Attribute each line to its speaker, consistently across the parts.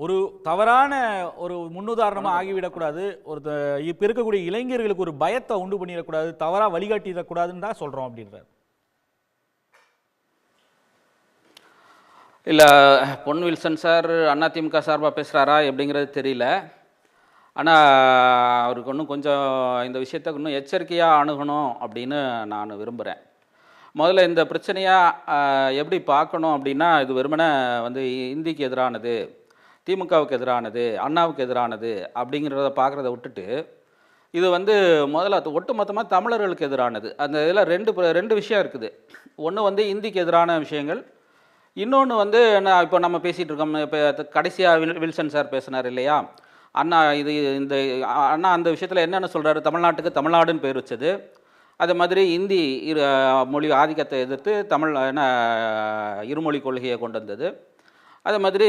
Speaker 1: ஒரு தவறான ஒரு முன்னுதாரணமாக ஆகிவிடக்கூடாது. ஒரு த- இருக்கக்கூடிய இளைஞர்களுக்கு ஒரு பயத்தை உண்டு பண்ணிடக்கூடாது தவறாக வழிகாட்டிடக்கூடாதுன்னு தான் சொல்கிறோம் அப்படின்றார்.
Speaker 2: இல்லை பொன் வில்சன் சார் அதிமுக சார்பாக பேசுகிறாரா எப்படிங்கிறது தெரியல. ஆனால் அவருக்கு இன்னும் கொஞ்சம் இந்த விஷயத்த இன்னும் எச்சரிக்கையாக அணுகணும் அப்படின்னு நான் விரும்புகிறேன் முதல்ல இந்த பிரச்சனையாக எப்படி பார்க்கணும் அப்படின்னா இது வெறுமனே வந்து இந்திக்கு எதிரானது. திமுகவுக்கு எதிரானது அண்ணாவுக்கு எதிரானது அப்படிங்கிறத பார்க்குறத விட்டுட்டு இது வந்து முதல்ல ஒட்டுமொத்தமாக தமிழர்களுக்கு எதிரானது. அந்த இதில் ரெண்டு ரெண்டு விஷயம் இருக்குது. ஒன்று வந்து இந்திக்கு எதிரான விஷயங்கள். இன்னொன்று வந்து நான் இப்போ நம்ம பேசிகிட்டு இருக்கோம் இப்போ கடைசியாக வில் வில்சன் சார் பேசினார் இல்லையா? அண்ணா இது இந்த அண்ணா அந்த விஷயத்தில் என்னென்ன சொல்கிறாரு தமிழ்நாட்டுக்கு தமிழ்நாடுன்னு பேர் வச்சது. அதே மாதிரி இந்தி இரு மொழி ஆதிக்கத்தை எதிர்த்து தமிழ் என்ன இருமொழி கொள்கையை கொண்டு வந்தது. அதே மாதிரி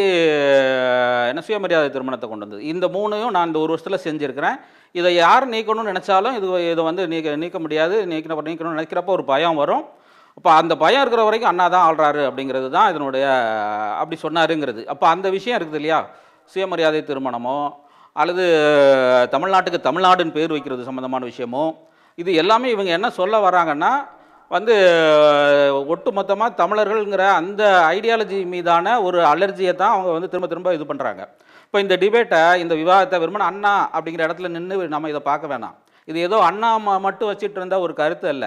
Speaker 2: என்ன சுயமரியாதை திருமணத்தை கொண்டு வந்தது. இந்த மூணையும் நான் இந்த ஒரு வருஷத்தில் செஞ்சுருக்கிறேன். இதை யார் நீக்கணும்னு நினச்சாலும் இது இதை வந்து நீக்க நீக்க முடியாது. நீக்கின நீக்கணும்னு நினைக்கிறப்ப ஒரு பயம் வரும். அப்போ அந்த பயம் இருக்கிற வரைக்கும் அண்ணா தான் ஆள்றாரு அப்படிங்கிறது தான் இதனுடைய அப்படி சொன்னாருங்கிறது. அப்போ அந்த விஷயம் இருக்குது இல்லையா? சுயமரியாதை திருமணமோ அல்லது தமிழ்நாட்டுக்கு தமிழ்நாடுன்னு பேர் வைக்கிறது சம்மந்தமான விஷயமோ இது எல்லாமே இவங்க என்ன சொல்ல வராங்கன்னா வந்து ஒட்டுமொத்தமாக தமிழர்கள்ங்கிற அந்த ஐடியாலஜி மீதான ஒரு அலர்ஜியை தான் அவங்க வந்து திரும்ப திரும்ப இது பண்ணுறாங்க இப்போ இந்த டிபேட்டை இந்த விவாதத்தை வெறுமனே அண்ணா அப்படிங்கிற இடத்துல நின்று நம்ம இதை பார்க்க வேணாம். இது ஏதோ அண்ணா ம- மட்டும் வச்சுட்டு இருந்த ஒரு கருத்து அல்ல.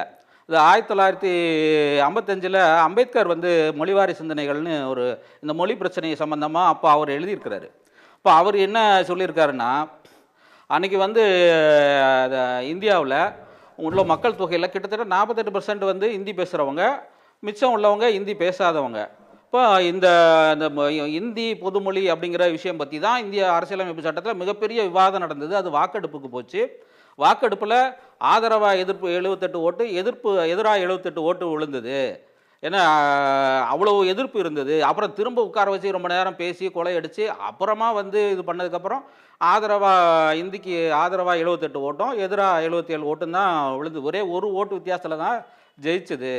Speaker 2: இது ஆயிரத்தி தொள்ளாயிரத்தி ஐம்பத்தஞ்சில் அம்பேத்கர் வந்து மொழிவாரி சிந்தனைகள்னு ஒரு இந்த மொழி பிரச்சனை சம்மந்தமாக அப்போ அவர் எழுதியிருக்கிறாரு. இப்போ அவர் என்ன சொல்லியிருக்காருன்னா அன்றைக்கி வந்து இந்தியாவில் உள்ள மக்கள் தொகையில் கிட்டத்தட்ட நாற்பத்தெட்டு பர்சன்ட் வந்து ஹிந்தி பேசுகிறவங்க மிச்சம் உள்ளவங்க ஹிந்தி பேசாதவங்க. இப்போ இந்த இந்த ம- இந்தி பொதுமொழி அப்படிங்கிற விஷயம் பற்றி தான் இந்திய அரசியலமைப்பு சட்டத்தில் மிகப்பெரிய விவாதம் நடந்தது. அது வாக்கெடுப்புக்கு போச்சு. வாக்கெடுப்பில் ஆதரவாக எதிர்ப்பு எழுபத்தெட்டு ஓட்டு எதிர்ப்பு எதிராக எழுபத்தெட்டு ஓட்டு விழுந்தது. ஏன்னா அவ்வளோ எதிர்ப்பு இருந்தது. அப்புறம் திரும்ப உட்கார வச்சு ரொம்ப நேரம் பேசி கொலையடித்து அப்புறமா வந்து இது பண்ணதுக்கப்புறம் ஆதரவாக இந்திக்கு ஆதரவாக எழுபத்தெட்டு ஓட்டம் எதிராக எழுபத்தி ஏழு ஓட்டும் தான் விழுந்து ஒரே ஒரு ஓட்டு வித்தியாசத்தில் தான் ஜெயிச்சது.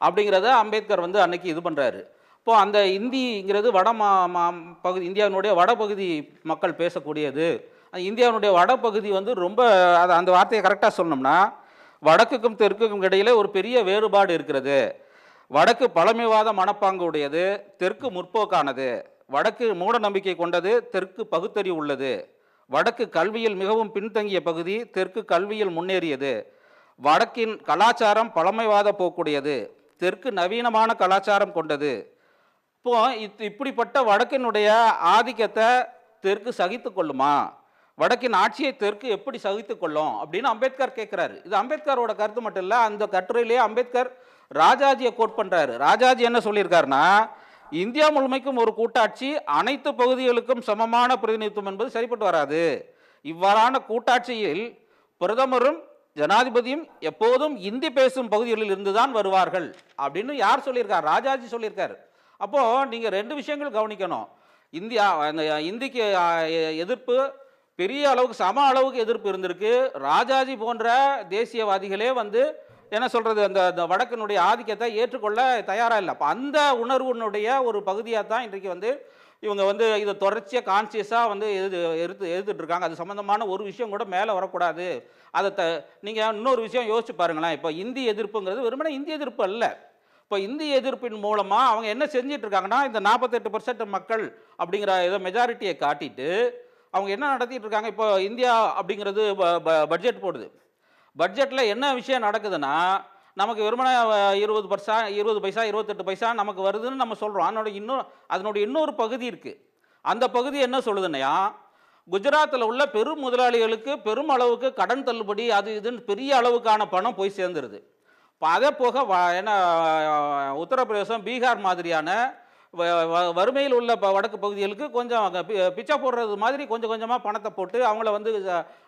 Speaker 2: அப்படிங்கிறத அம்பேத்கர் வந்து அன்னைக்கு இது பண்ணுறாரு இப்போது அந்த இந்திங்கிறது வட மா மா- பகுதி இந்தியாவினுடைய வடபகுதி மக்கள் பேசக்கூடியது. இந்தியாவினுடைய வடபகுதி வந்து ரொம்ப அது அந்த வார்த்தையை கரெக்டாக சொன்னோம்னா வடக்குக்கும் தெற்குக்கும் இடையிலே ஒரு பெரிய வேறுபாடு இருக்கிறது. வடக்கு பழமைவாத மனப்பாங்கு உடையது தெற்கு முற்போக்கானது. வடக்கு மூட நம்பிக்கை கொண்டது தெற்கு பகுத்தறிவு உள்ளது. வடக்கு கல்வியில் மிகவும் பின்தங்கிய பகுதி தெற்கு கல்வியில் முன்னேறியது. வடக்கின் கலாச்சாரம் பழமைவாத போக்குடையது தெற்கு நவீனமான கலாச்சாரம் கொண்டது. இப்போ இப்படிப்பட்ட வடக்கினுடைய ஆதிக்கத்தை தெற்கு சகித்து கொள்ளுமா? வடக்கின் ஆட்சியை தெற்கு எப்படி சகித்து கொள்ளும்? அப்படின்னு அம்பேத்கர் கேட்குறாரு. இது அம்பேத்கரோட கருத்து மட்டும் இல்லை அந்த கட்டுரையிலேயே அம்பேத்கர் ராஜாஜியை கோட் பண்ணுறாரு ராஜாஜி என்ன சொல்லியிருக்காருன்னா இந்தியா முழுமைக்கும் ஒரு கூட்டாட்சி அனைத்து பகுதிகளுக்கும் சமமான பிரதிநிதித்துவம் என்பது சரிப்பட்டு வராது. இவ்வாறான கூட்டாட்சியில் பிரதமரும் ஜனாதிபதியும் எப்போதும் இந்தி பேசும் பகுதிகளில் இருந்துதான் வருவார்கள். அப்படின்னு யார் சொல்லியிருக்கார் ராஜாஜி சொல்லியிருக்காரு. அப்போ நீங்க ரெண்டு விஷயங்கள் கவனிக்கணும். இந்தியா அந்த இந்திக்கு எ- எதிர்ப்பு பெரிய அளவுக்கு சம அளவுக்கு எதிர்ப்பு இருந்திருக்கு. ராஜாஜி போன்ற தேசியவாதிகளே வந்து என்ன சொல்கிறது அந்த அந்த வடக்கினுடைய ஆதிக்கத்தை ஏற்றுக்கொள்ள தயாராக இல்லை. அப்போ அந்த உணர்வுனுடைய ஒரு பகுதியாக தான் இன்றைக்கு வந்து இவங்க வந்து இதை தொடர்ச்சியாக கான்சியஸாக வந்து எது எதிர்த்து எதிர்த்துட்டு இருக்காங்க அது சம்மந்தமான ஒரு விஷயம் கூட மேலே வரக்கூடாது. அதை த நீங்கள் இன்னொரு விஷயம் யோசிச்சு பாருங்களேன். இப்போ இந்தி எதிர்ப்புங்கிறது வெறுமனே இந்திய எதிர்ப்பு அல்ல. இப்போ இந்தி எதிர்ப்பின் மூலமாக அவங்க என்ன செஞ்சிட்ருக்காங்கன்னா இந்த நாற்பத்தெட்டு பர்சன்ட் மக்கள் அப்படிங்கிற ஏதோ மெஜாரிட்டியை காட்டிட்டு அவங்க என்ன நடத்திட்டு இருக்காங்க இப்போ இந்தியா அப்படிங்கிறது பட்ஜெட் போடுது. பட்ஜெட்டில் என்ன விஷயம் நடக்குதுன்னா நமக்கு வெறுமனே இருபது பர்சா இருபது பைசா இருபத்தெட்டு பைசா நமக்கு வருதுன்னு நம்ம சொல்கிறோம் அதனோட இன்னொரு அதனுடைய இன்னொரு பகுதி இருக்குது அந்த பகுதி என்ன சொல்லுதுன்னா குஜராத்தில் உள்ள பெரும் முதலாளிகளுக்கு பெரும் அளவுக்கு கடன் தள்ளுபடி அது இதுன்னு பெரிய அளவுக்கான பணம் போய் சேர்ந்துருது. இப்போ அதே போக வ என்ன உத்தரப்பிரதேசம் பீகார் மாதிரியான வ- வ- வறுமையில் உள்ள ப வடக்கு பகுதிகளுக்கு கொஞ்சம் பிச்சை போடுறது மாதிரி கொஞ்சம் கொஞ்சமாக பணத்தை போட்டு அவங்கள வந்து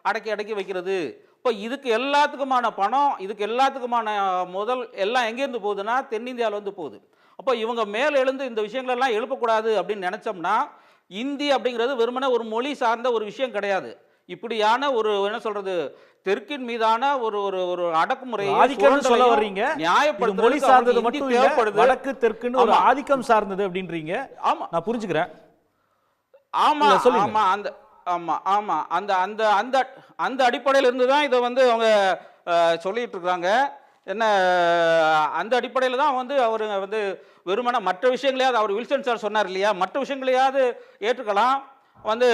Speaker 2: அடக்கி அடக்கி வைக்கிறது. இப்போ இதுக்கு எல்லாத்துக்குமான பணம் இதுக்கு எல்லாத்துக்குமான முதல் எல்லாம் எங்கேருந்து போகுதுன்னா தென்னிந்தியாவிலேருந்து போகுது. அப்போ இவங்க மேல் எழுந்து இந்த விஷயங்களெல்லாம் எழுப்பக்கூடாது அப்படின்னு நினச்சோம்னா இந்தி அப்படிங்கிறது வெறுமனே ஒரு மொழி சார்ந்த ஒரு விஷயம் கிடையாது. இப்படியான ஒரு என்ன சொல்றது தெற்கின் மீதான ஒரு ஒரு ஒரு அடக்குமுறையை
Speaker 1: ஆதிக்கம்னு சொல்ல வர்றீங்க. இது
Speaker 2: நியாயப்படுத்துறதுக்கு
Speaker 1: மொழி சார்ந்தது மட்டும்
Speaker 2: தேவைப்படுது.
Speaker 1: வடக்கு தெற்குன்னு ஒரு. ஆதிக்கம் சார்ந்தது அப்படின்றீங்க.
Speaker 2: ஆமா.
Speaker 1: நான் புரிஞ்சுக்கிறேன்.
Speaker 2: ஆமா. ஆமா அந்த ஆமாம் ஆமாம் அந்த அந்த அந்த அந்த அடிப்படையில் இருந்து தான் இதை வந்து அவங்க அஹ், சொல்லிட்டு இருக்காங்க என்ன அந்த அடிப்படையில் தான் வந்து அவர் வந்து வெறுமனை மற்ற விஷயங்களையாவது அவர் வில்சன் சார் சொன்னார் இல்லையா? மற்ற விஷயங்களையாவது ஏற்றுக்கலாம். வந்து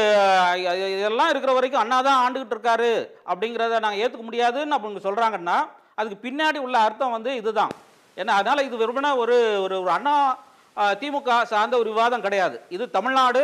Speaker 2: இதெல்லாம் இருக்கிற வரைக்கும் அண்ணா தான் ஆண்டுகிட்டு இருக்காரு அப்படிங்கிறத நாங்கள் ஏற்றுக்க முடியாதுன்னு அவங்க சொல்கிறாங்கன்னா அதுக்கு பின்னாடி உள்ள அர்த்தம் வந்து இதுதான். ஏன்னா அதனால் இது வெறுமனே ஒரு ஒரு அண்ணா திமுக சார்ந்த ஒரு விவாதம் கிடையாது. இது தமிழ்நாடு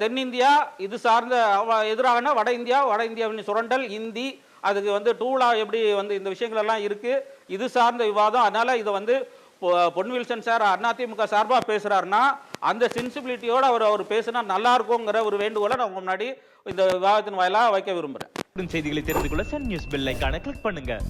Speaker 2: தென்னிந்தியா இது சார்ந்த எதிராகனா எதிரான வட இந்தியா வட இந்தியாவின் சுரண்டல் இந்தி அதுக்கு வந்து டூலா எப்படி வந்து இந்த விஷயங்கள் எல்லாம் இருக்குது இது சார்ந்த விவாதம். அதனால் இதை வந்து பொ- பொன் வில்சன் சார் அதிமுக சார்பாக பேசுகிறாருன்னா அந்த சென்சிபிலிட்டியோடு அவர் அவர் பேசினா நல்லா இருக்குங்கிற ஒரு வேண்டுகோளை நான் உங்க முன்னாடி இந்த விவாதத்தின் வாயிலாக வைக்க விரும்புகிறேன்
Speaker 3: செய்திகளை தெரிந்து கொள்ள சன் நியூஸ் பெல் ஐகானை கிளிக் பண்ணுங்கள்